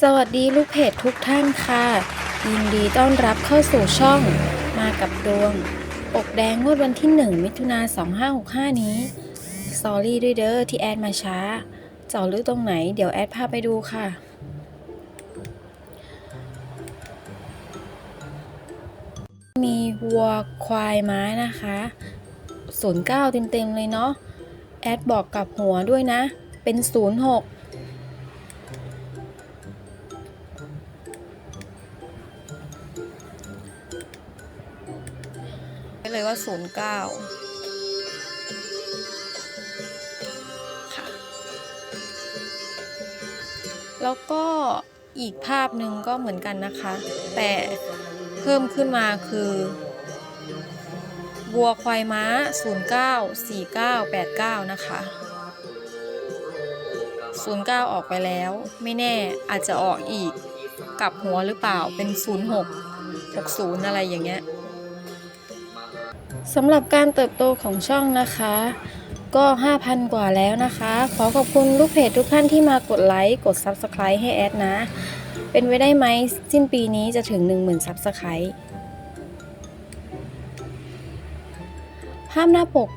สวัสดีลูกเพจทุกท่านค่ะ ยินดีต้อนรับเข้าสู่ช่องมากับดวง อกแดงงวดวันที่ 1 มิถุนา2565 นี้สอรี่ด้วยเด้อที่แอดมาช้าเจาะลึกตรงไหน เดี๋ยวแอดพาไปดูค่ะ มีวัวควายม้านะคะ09เต็มๆเลยเนาะแอดบอกกับหัวด้วยนะ เป็น 06 เลยว่า 09 ค่ะ แล้วก็อีกภาพหนึ่งก็เหมือนกันนะคะ แต่เพิ่มขึ้นมาคือวัวควายม้า 09 49 89 นะคะ 09 ออกไปแล้ว ไม่แน่อาจจะออกอีก กลับหัวหรือเปล่าเป็น 06 60 อะไรอย่างเงี้ย สำหรับการเติบโตของช่องนะคะ ก็ 5,000 กว่าแล้วนะคะ ขอขอบคุณลูกเพจทุกท่านที่มากดไลค์กด Subscribe ให้แอดนะ เป็นไว้ได้ไหมสิ้นปีนี้จะถึง 10,000 Subscribe ภาพหน้าปก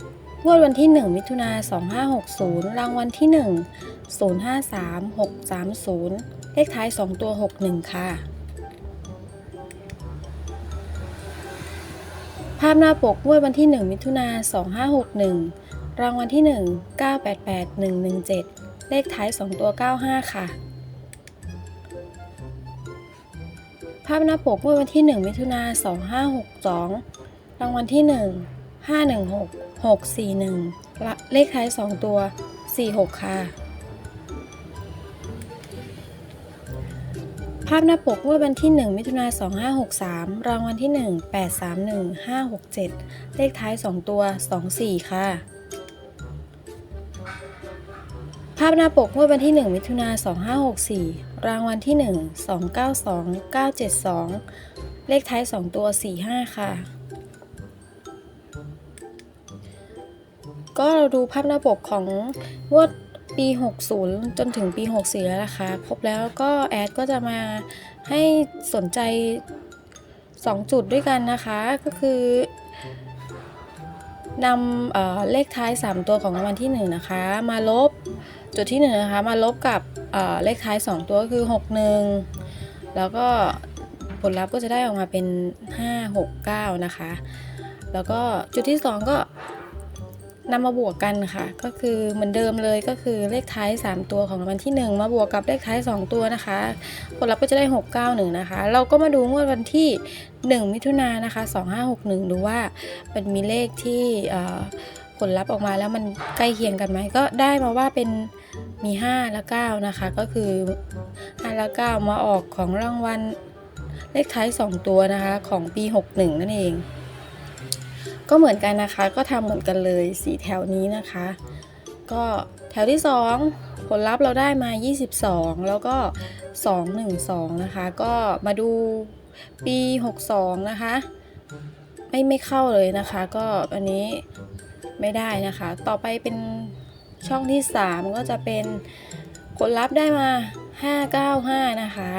งวดวันที่ 1 มิถุนา2560 รางวัลที่ 1 053 630 เลขท้าย 2 ตัว 61 ค่ะ ภาพหน้าปกงวดวันที่ 1 มิถุนา2561 รางวัลที่ 1 988 117 เลขท้าย 2 ตัว 95 ค่ะ ภาพหน้าปกงวดวันที่ 1 มิถุนา2562 รางวัลที่ 1 516 641 เลขท้าย 2 ตัว 46 ค่ะ ภาพหน้าปกงวดวันที่ 1 มิถุนายน2563 รางวัลที่ 1 831 567 เลขท้าย 2 ตัว 24 ค่ะ ภาพหน้าปกงวดวันที่ 1 มิถุนายน2564 รางวัลที่ 1 292 972 เลขท้าย 2 ตัว 45 ค่ะ ก็เราดูภาพหน้าปกของงวด ปี 60 จนถึงปี 64 แล้วนะคะครบแล้วก็แอดก็จะมาให้สนใจ 2 จุดด้วยกันนะคะ ก็คือนำเอเลขท้าย 3 ตัวของรางวัลที่ 1 นะคะ มาลบจุดที่ 1 นะคะ มาลบกับเเลขท้าย 2 ตัวก็คือ 61 แล้วก็ผลลัพธ์ก็จะได้ออกมาเป็น 569 นะคะ แล้วก็จุดที่ 2 ก็ นำมาบวกกันค่ะ ก็คือเหมือนเดิมเลยก็คือเลขท้าย 3 ตัวของรางวัลที่ 1 มาบวกกับเลขท้าย 2 ตัวนะคะผลลัพธ์ก็จะได้ 691 นะคะ เราก็มาดูงวดวันที่ 1 มิถุนายนนะคะ 2561 ดูว่ามันมีเลขที่ผลลัพธ์ออกมาแล้วมันใกล้เคียงกันไหมก็ได้มาว่าเป็นมี 5 และ 9 นะคะ ก็คือ 5 และ 9 มาออกของรางวัลเลขท้าย 2 ตัวนะคะของปี 61 นั่นเอง ก็เหมือนกันนะคะ ก็ทำเหมือนกันเลยสีแถวนี้นะคะ ก็แถวที่ 2 ผลลัพธ์เราได้มา 22 แล้วก็ 212 นะคะ ก็มาดูปี 62 นะคะ ไม่ไม่เข้าเลยนะคะ ก็อันนี้ไม่ได้นะคะ ต่อไปเป็นช่องที่ 3 ก็จะเป็นผลลัพธ์ได้มา 595 นะคะ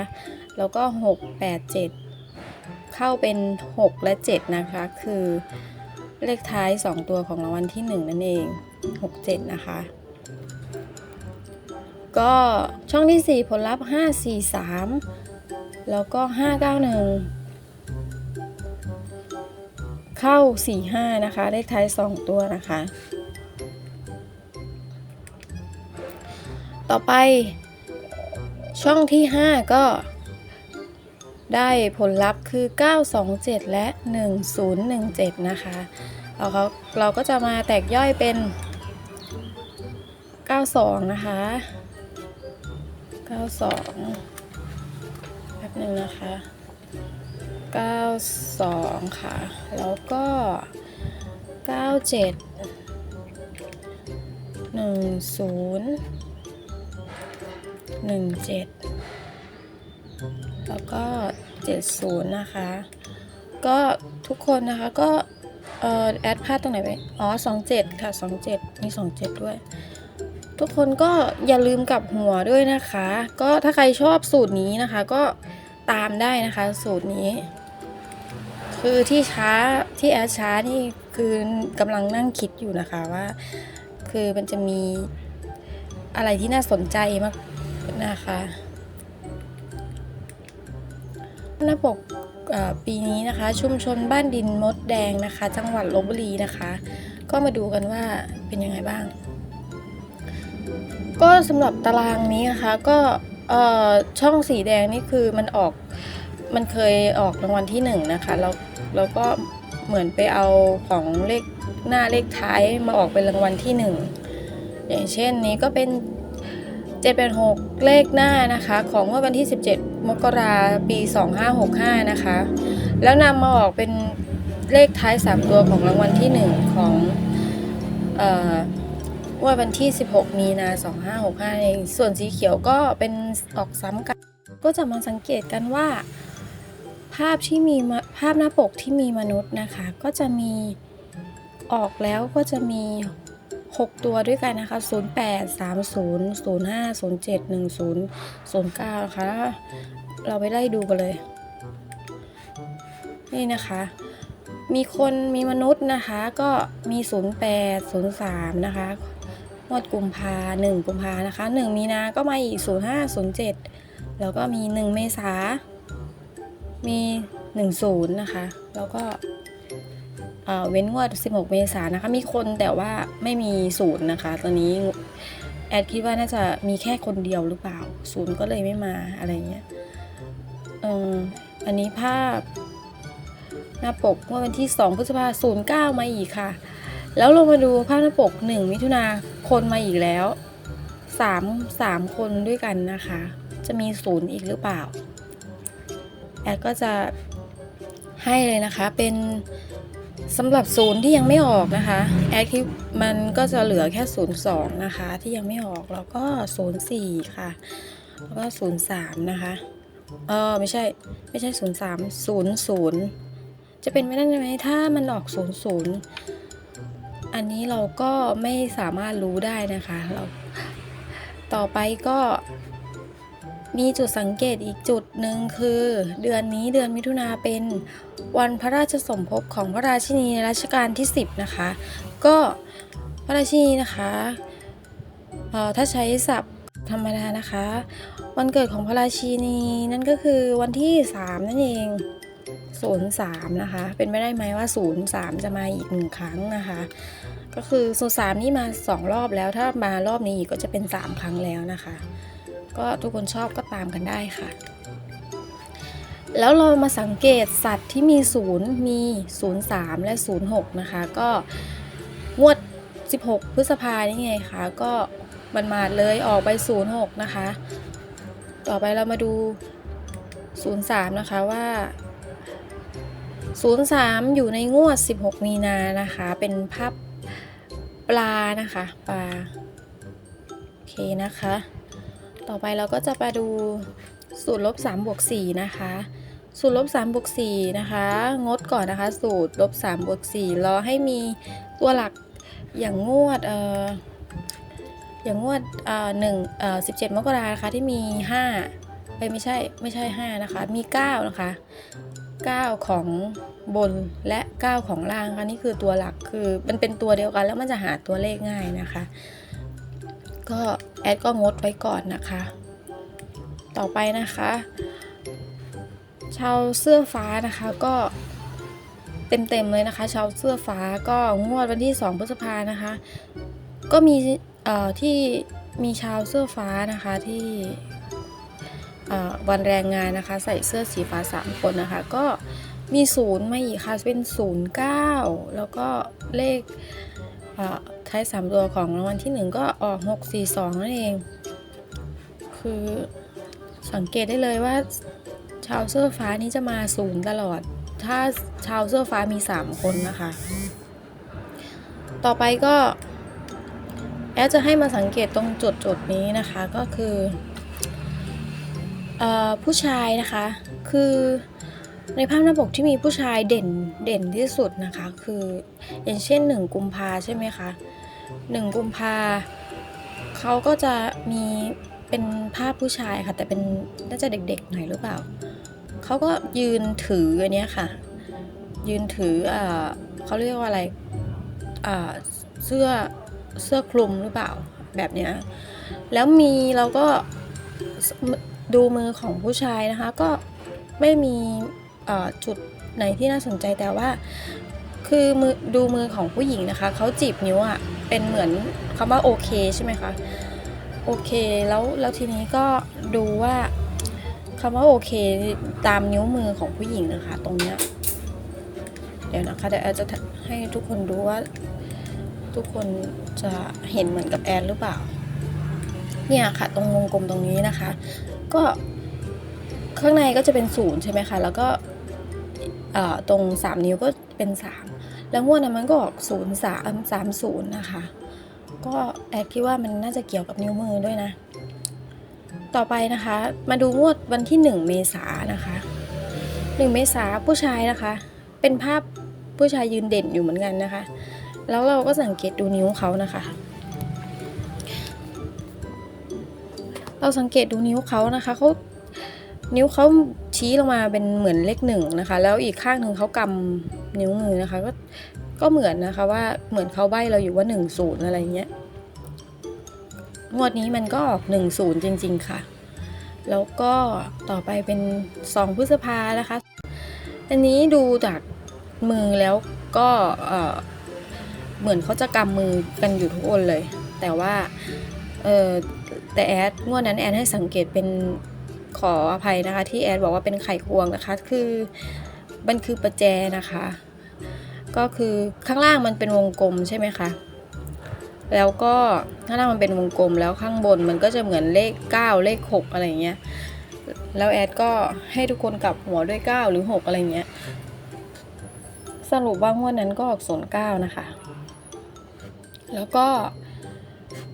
แล้วก็ 687 เข้าเป็น 6 และ 7 นะคะ คือ เลขท้าย 2 ตัวของรางวัลที่ 1 นั่นเอง 67 นะคะ ก็ช่องที่ 4 ผลลัพธ์ 543 แล้วก็ 591 เข้า 45 นะคะ เลขท้าย 2 ตัวนะคะ ต่อไปช่องที่ 5 ก็ ได้ผลลัพธ์คือ 927 และ 1017 นะคะ เราก็เราก็จะมาแตกย่อยเป็น 92 นะคะ 92แป๊บนึงนะคะ 92 ค่ะ แล้วก็ 97 10 17 แล้วก็ 70 นะคะ ก็ทุกคนนะคะก็เอ่อแอดพลาดตรงไหนไปอ๋อ 27 ค่ะ 27 มี 27 ด้วย ทุกคนก็อย่าลืมกลับหัวด้วยนะคะ ก็ถ้าใครชอบสูตรนี้นะคะก็ตามได้นะคะสูตรนี้ คือที่ช้าที่แอดช้านี่คือกำลังนั่งคิดอยู่นะคะว่า คือมันจะมีอะไรที่น่าสนใจมากนะคะ หน้าปกปีนี้นะคะ ชุมชนบ้านดินมดแดงนะคะ จังหวัดลบบุรีนะคะ ก็มาดูกันว่าเป็นยังไงบ้าง ก็สำหรับตารางนี้นะคะก็ช่องสีแดงนี่คือมันออกมันเคยออกรางวัลที่หนึ่งนะคะแล้วแล้วก็เหมือนไปเอาของเลขหน้าเลขท้ายมาออกเป็นรางวัลที่หนึ่งอย่างเช่นนี้ก็เป็น 786 เลขหน้านะคะ ของเมื่อวันที่ 17 มกราปี 2565 นะคะ แล้วนำมาออกเป็นเลขท้าย 3 ตัวของรางวัลที่ 1 ของเอ่อเมื่อวันที่ 16 มีนา 2565เองส่วนสีเขียวก็เป็นออกซ้ำกัน ก็จะมาสังเกตกันว่า ภาพที่มีภาพหน้าปกที่มีมนุษย์นะคะ ก็จะมีออกแล้วก็จะมี 6 ตัวด้วยกันนะคะ 08 30 05 07 10 09 นะคะ เราไปไล่ดูกันเลย นี่นะคะ มีคนมีมนุษย์นะคะ ก็มี 08 03 นะคะงวดกุมภา1กุมภานะคะ 1 มีนาก็มาอีก 05 07 แล้วก็มี 1 เมษามี 10 นะคะ แล้วก็ เว้นงวด 16 เมษายนนะคะ มีคนแต่ว่าไม่มีศูนย์นะคะ ตอนนี้แอดคิดว่าน่าจะมีแค่คนเดียวหรือเปล่า ศูนย์ก็เลยไม่มาอะไรเงี้ยเอออันนี้ภาพหน้าปกเมื่อวันที่ 2 พฤษภาคม09 มาอีกค่ะ แล้วลงมาดูภาพหน้าปก 1 มิถุนาคนมาอีกแล้ว 3 3 คนด้วยกันนะคะ จะมีศูนย์อีกหรือเปล่า แอดก็จะให้เลยนะคะเป็น สำหรับศูนย์ที่ยังไม่ออกนะคะแอดคิดมันก็จะเหลือแค่02นย์สองนะคะที่ยังไม่ออกแล้วก็04ค่ะแล้วก็03นย์สามนะคะเออไม่ใช่ไม่ใช่03 00จะเป็นไม่ได้ไหมถ้ามันออก00อันนี้เราก็ไม่สามารถรู้ได้นะคะเราต่อไปก็ มีจุดสังเกตอีกจุดหนึ่งคือ เดือนนี้เดือนมิถุนาเป็นวันพระราชสมภพของพระราชินีรัชกาลที่ 10 นะคะ ก็พระราชินีนะคะออถ้าใช้ศัพท์ธรรมดานะคะ วันเกิดของพระราชินีนั่นก็คือวันที่ 3 นั่นเอง03นะคะ เป็นไม่ได้ไหมว่า 03 จะมาอีกหนึ่งครั้งนะคะ ก็คือโซสามนี่มา 2 รอบแล้วถ้ามารอบนี้อีกก็จะเป็น 3 ครั้งแล้วนะคะ ก็ทุกคนชอบก็ตามกันได้ค่ะ แล้วเรามาสังเกตสัตว์ที่มีศูนย์มี 03 และ 06 นะคะ ก็งวด 16 พฤษภานี่ไงคะก็มันมาเลยออกไป 06 นะคะ ต่อไปเรามาดู 03 นะคะว่า03 อยู่ในงวด 16 มีนานะคะ เป็นภาพปลานะคะ ปลา โอเคนะคะ ต่อไปเราก็จะไปดูสูตรลบ3บวก4นะคะ สูตรลบ3บวก4นะคะ งดก่อนนะคะ สูตรลบ3บวก4รอให้มีตัวหลักอย่างงวดเอ่ออย่างงวดเอ่อหนึ่งเอ่อ17มกรานะคะที่มี5เอ้ยไม่ใช่ไม่ใช่5นะคะ มี9นะคะ9ของบนและ9ของล่างค่ะนี่คือตัวหลักคือมันเป็นตัวเดียวกันแล้วมันจะหาตัวเลขง่ายนะคะ ก็แอดก็งดไว้ก่อนนะคะ ต่อไปนะคะ ชาวเสื้อฟ้านะคะก็เต็มๆเลยนะคะ ชาวเสื้อฟ้าก็งวดวันที่ 2 พฤษภานะคะ ก็มีที่มีชาวเสื้อฟ้านะคะที่วันแรงงานนะคะ ใส่เสื้อสีฟ้า 3 คนนะคะ ก็มีศูนย์มาอีกค่ะเป็นศูนย์เก้าแล้วก็เลข ท้ายสามตัวของรางวัลที่หนึ่งก็ออกหกสี่สองนั่นเอง คือสังเกตได้เลยว่า ชาวเสื้อฟ้านี้จะมาศูนย์ตลอด ถ้าชาวเสื้อฟ้ามี 3 คนนะคะ ต่อไปก็ แอดจะให้มาสังเกตตรงจุดจุดนี้นะคะก็คืออผู้ชายนะคะ คือในภาพหน้าปกที่มีผู้ชายเด่นเด่นที่สุดนะคะ คืออย่างเช่น1กุมภาใช่ไหมคะ 1กุมภาเขาก็จะมีเป็นภาพผู้ชายค่ะ แต่เป็นน่าจะเด็กๆหน่อยหรือเปล่า เขาก็ยืนถืออันนี้ค่ะ ยืนถืออ่าเขาเรียกว่าอะไรอ่าเสื้อเสื้อคลุมหรือเปล่าแบบเนี้ยแล้วมีเราก็ดูมือของผู้ชายนะคะ ก็ไม่มีจุดไหนที่น่าสนใจแต่ว่า คือมือดูมือของผู้หญิงนะคะเขาจีบนิ้วอะ่ะเป็นเหมือนคำว่าโอเคใช่ไหมคะโอเคแล้วแล้วทีนี้ก็ดูว่าคำว่าโอเคตามนิ้วมือของผู้หญิงนะคะ ตรงเนี้ยเดี๋ยวนะคะเดี๋ยวแอดจะให้ทุกคนดูว่า ทุกคนจะเห็นเหมือนกับแอนหรือเปล่า เนี่ยค่ะ ตรงวงกลมตรงนี้นะคะ ก็ข้างในก็จะเป็นศูนย์ใช่ไหมคะ แล้วก็ตรง 3 นิ้วก็เป็น 3 แล้วงวดนั้นมันก็ออก0 3 3 0นะคะ ก็แอดคิดว่ามันน่าจะเกี่ยวกับนิ้วมือด้วยนะ ต่อไปนะคะ มาดูงวดวันที่ 1 เมษายนนะคะ1เมษาผู้ชายนะคะ เป็นภาพผู้ชายยืนเด่นอยู่เหมือนกันนะคะ แล้วเราก็สังเกตดูนิ้วเขานะคะ เราสังเกตดูนิ้วเขานะคะเขานิ้วเขา ชี้ลงมาเป็นเหมือนเลขหนึ่งนะคะ แล้วอีกข้างหนึ่งเขากำนิ้วมือนะคะ ก็ก็เหมือนนะคะว่าเหมือนเขาใบ้เราอยู่ว่าหนึ่งศูนย์อะไรเงี้ยงวดนี้มันก็ออกหนึ่งศูนย์จริง ๆ ค่ะ แล้วก็ต่อไปเป็นสองพฤษภานะคะ อันนี้ดูจากมือแล้วก็เออเหมือนเขาจะกำมือกันอยู่ทุกคนเลย แต่ว่าเออแต่แอดงวดนั้นแอดให้สังเกตเป็น ขออภัยนะคะ ที่แอดบอกว่าเป็นไข่ควงนะคะ คือมันคือประแจนะคะ ก็คือข้างล่างมันเป็นวงกลมใช่ไหมคะแล้วก็ข้างล่างมันเป็นวงกลมแล้วข้างบนมันก็จะเหมือนเลข 9 เลข 6 อะไรอย่างเงี้ยแล้วแอดก็ให้ทุกคนกลับหัวด้วย 9 หรือ 6 อะไรเงี้ยสรุปว่างวดนั้นก็ออกศูนย์เก้านะคะ แล้วก็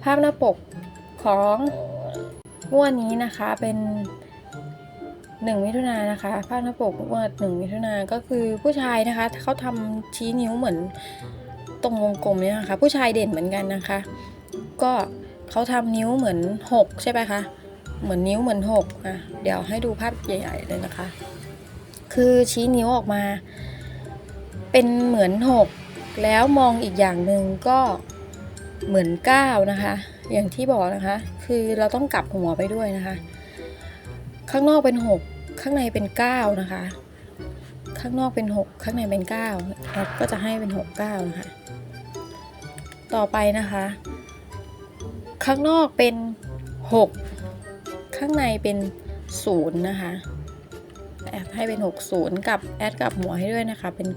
ภาพหน้าปกของงวดนี้นะคะเป็น หนึ่งมิถุนายนนะคะภาพหน้าปกงวดหนึ่งมิถุนายนก็คือผู้ชายนะคะเขาทำชี้นิ้วเหมือนตรงวงกลมเนี่ยนะคะ ผู้ชายเด่นเหมือนกันนะคะ ก็เขาทำนิ้วเหมือนหกใช่ไหมคะเหมือนนิ้วเหมือนหกอะเดี๋ยวให้ดูภาพใหญ่ๆเลยนะคะ คือชี้นิ้วออกมา เป็นเหมือนหกแล้วมองอีกอย่างหนึ่งก็เหมือนเก้านะคะ อย่างที่บอกนะคะ คือเราต้องกลับหัวไปด้วยนะคะ ข้างนอกเป็นหก ข้างในเป็นเก้านะคะ ข้างนอกเป็นหกข้างในเป็นเก้าแอดก็จะให้เป็นหกเก้านะคะ ต่อไปนะคะ ข้างนอกเป็นหกข้างในเป็นศูนย์นะคะแอดให้เป็น 60 กับแอดกับหัวให้ด้วยนะคะ เป็น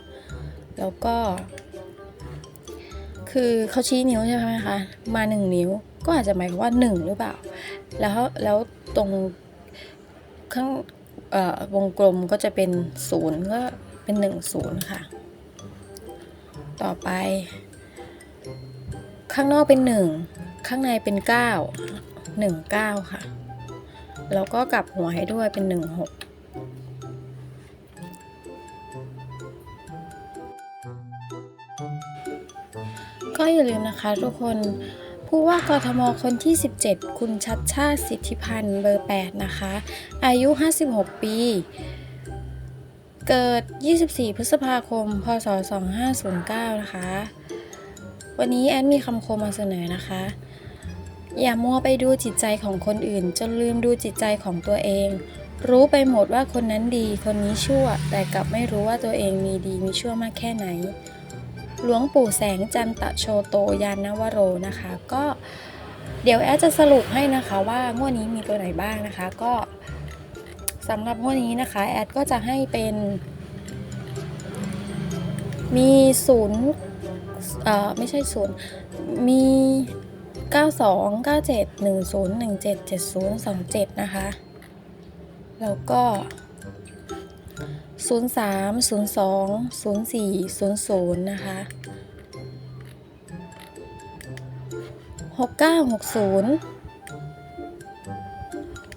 90 แล้วก็ คือเขาชี้นิ้วใช่ไหมคะ มา 1 นิ้ว ก็อาจจะหมายความว่า 1 หรือเปล่า แล้วแล้วตรง ข้างวงกลมก็จะเป็น0ก็เป็น1 0ค่ะ ต่อไป ข้างนอกเป็น1ข้างในเป็น9 1 9ค่ะ แล้วก็กลับหัวให้ด้วยเป็น1 6ก็อย่าลืมนะคะทุกคน ผู้ว่ากทมคนที่ 17 คุณชัดชาติสิทธิพันธ์เบอร์ 8 นะคะ อายุ 56 ปี เกิด 24 พฤษภาคม พศ 2509 นะคะ วันนี้แอดมีคำคมมาเสนอนะคะ อย่ามัวไปดูจิตใจของคนอื่น จนลืมดูจิตใจของตัวเอง รู้ไปหมดว่าคนนั้นดี คนนี้ชั่ว แต่กลับไม่รู้ว่าตัวเองมีดีมีชั่วมากแค่ไหน หลวงปู่แสงจันตะโชโตยานวโรนะคะ ก็เดี๋ยวแอดจะสรุปให้นะคะว่างวดนี้มีตัวไหนบ้างนะคะ ก็สำหรับงวดนี้นะคะ แอดก็จะให้เป็น มีศูนย์เอ่อไม่ใช่ศูนย์มี 92 97 10 17 70 27 นะคะ แล้วก็ 03 02 04 00 นะคะ 6960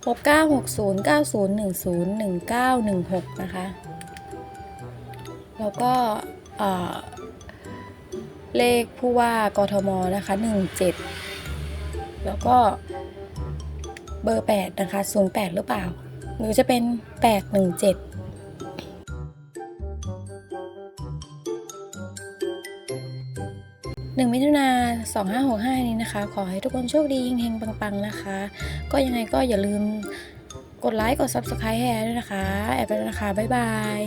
6960 9010 1916 นะคะ แล้วก็เลขผู้ว่ากทมนะคะ 17 แล้วก็เบอร์ 8 นะคะ 08 หรือเปล่า หรือจะเป็น 817 มิถุนาสองห้าหกห้านี้นะคะ ขอให้ทุกคนโชคดีเฮงๆ ปังๆ นะคะ ก็ยังไงก็อย่าลืมกดไลค์ กด Subscribe ให้แอร์ด้วยนะคะ แอร์ไปแล้วนะคะ บ๊ายบาย